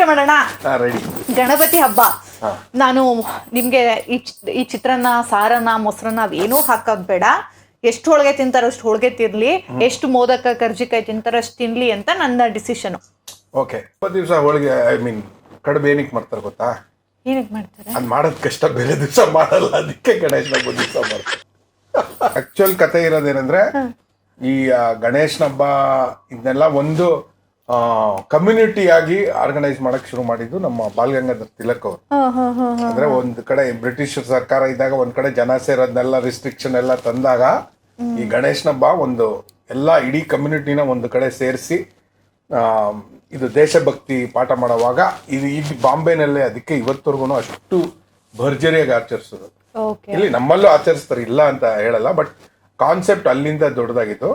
ಊಟ ಮಾಡೋಣ? ರೆಡಿ ಗಣಪತಿ ಹಬ್ಬ. ನಾನು ನಿಮ್ಗೆ ಈ ಚಿತ್ರನ ಈ ಚಿತ್ರಾನ್ನ ಸಾರನ್ನ ಮೊಸರನ್ನ ಅವೇನೂ ಹಾಕೋದ್ ಬೇಡ. ಎಷ್ಟು ಹೋಳಿಗೆ ತಿಂತಾರೋ ಅಷ್ಟು ಹೋಳಿಗೆ ತಿನ್ಲಿ. ಎಷ್ಟು ಮೋದಕ ಕರ್ಜಿಕಾಯಿ ತಿಂತಾರೋ ಅಷ್ಟು ತಿನ್ಲಿ ಅಂತ ನನ್ನ ಡಿಸಿಷನ್ ಓಕೆ. ಇಪ್ಪತ್ತು ದಿವಸ ಹೋಳಿಗೆ ಐ ಮೀನ್ ಕಡುಬು ಏನಕ್ಕೆ ಮಾಡ್ತಾರೆ ಗೊತ್ತಾ? ಏನಕ್ಕೆ ಮಾಡ್ತಾರೆ? ಅದು ಮಾಡೋದ್ ಕಷ್ಟ ಬೇರೆ ದಿವಸ ಮಾಡಲ್ಲ. ಅದಕ್ಕೆ ಗಣೇಶನ ಹಬ್ಬ ದಿವಸ ಮಾಡ್ತಾರೆ. ಆಕ್ಚುಯಲ್ ಕತೆ ಇರೋದೇನಂದ್ರೆ ಈ ಗಣೇಶನ ಹಬ್ಬ ಇದನ್ನೆಲ್ಲ ಒಂದು ಕಮ್ಯುನಿಟಿ ಆಗಿ ಆರ್ಗನೈಸ್ ಮಾಡಕ್ ಶುರು ಮಾಡಿದ್ದು ನಮ್ಮ ಬಾಲ್ಗಂಗಾಧರ್ ತಿಲಕ್ ಅವರು. ಅಂದ್ರೆ ಒಂದ್ ಕಡೆ ಬ್ರಿಟಿಷ್ ಸರ್ಕಾರ ಇದ್ದಾಗ ಒಂದ್ ಕಡೆ ಜನ ಸೇರೋದ್ನೆಲ್ಲ ರಿಸ್ಟ್ರಿಕ್ಷನ್ ಎಲ್ಲ ತಂದಾಗ ಈ ಗಣೇಶನ ಹಬ್ಬ ಒಂದು ಎಲ್ಲ ಇಡೀ ಕಮ್ಯುನಿಟಿನ ಒಂದು ಕಡೆ ಸೇರಿಸಿ ಇದು ದೇಶಭಕ್ತಿ ಪಾಠ ಮಾಡುವಾಗ ಇದು ಇಲ್ಲಿ ಬಾಂಬೆನಲ್ಲೇ ಅದಕ್ಕೆ ಇವತ್ತವರೆಗೂ ಅಷ್ಟು ಭರ್ಜರಿಯಾಗಿ ಆಚರಿಸೋದು. ಇಲ್ಲಿ ನಮ್ಮಲ್ಲೂ ಆಚರಿಸ್ತಾರೆ ಇಲ್ಲ ಅಂತ ಹೇಳಲ್ಲ ಬಟ್ ಕಾನ್ಸೆಪ್ಟ್ ಅಲ್ಲಿಂದ ದೊಡ್ಡದಾಗಿತ್ತು.